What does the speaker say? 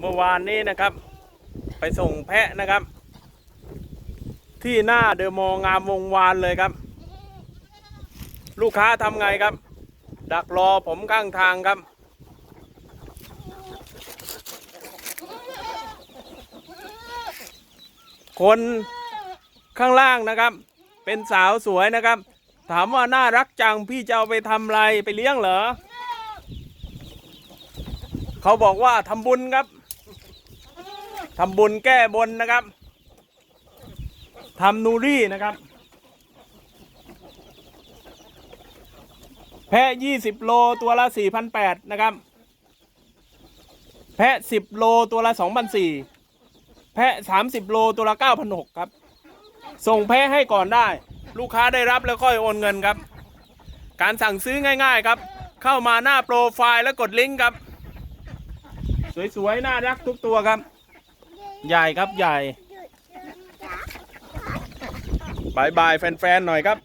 เมื่อวานนี้นะครับ ไปส่งแพะนะครับ ที่หน้าเดอมองามวงวานเลยครับ ลูกค้าทำไงครับ ดักรอผมข้างทางครับ คนข้างล่างนะครับ เป็นสาวสวยนะครับ ถามว่าน่ารักจังพี่จะเอาไปทำอะไรไปเลี้ยงเหรอ เขาบอกว่าทำบุญครับทำบุญแก้บนนะครับทำนูรี่นะครับ แพะยี่สิบโลตัวละสี่พันแปดนะครับ แพะสิบโลตัวละสองพันสี่แพะสามสิบโลตัวละเก้าพันหกครับ ส่งแพะให้ก่อนได้ ลูกค้าได้รับแล้วค่อยโอนเงินครับ การสั่งซื้อง่าย ๆ ครับ เข้ามาหน้าโปรไฟล์แล้วกดลิงก์ครับ สวยๆ น่ารักทุกตัวครับ ใหญ่ครับใหญ่บายบายแฟนๆ หน่อยครับ